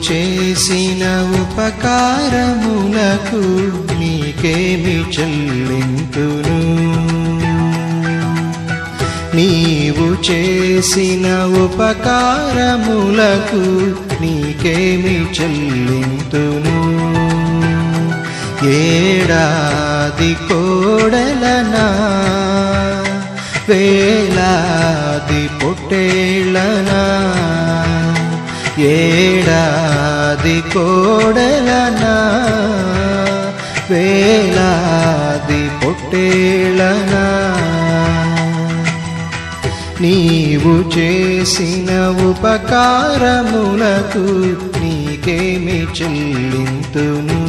చేసిన ఉపకారములకు నీకేమి చెల్లింతును నీవు చేసిన ఉపకారములకు నీకేమి చెల్లింతును ఏడాది కోడలనా? వేలాది పొట్టేళ్ళనా ఏడాది కోడలనా వేలాది పొట్టేళనా నీవు చేసిన ఉపకారములకు నీకేమి చెల్లింతును?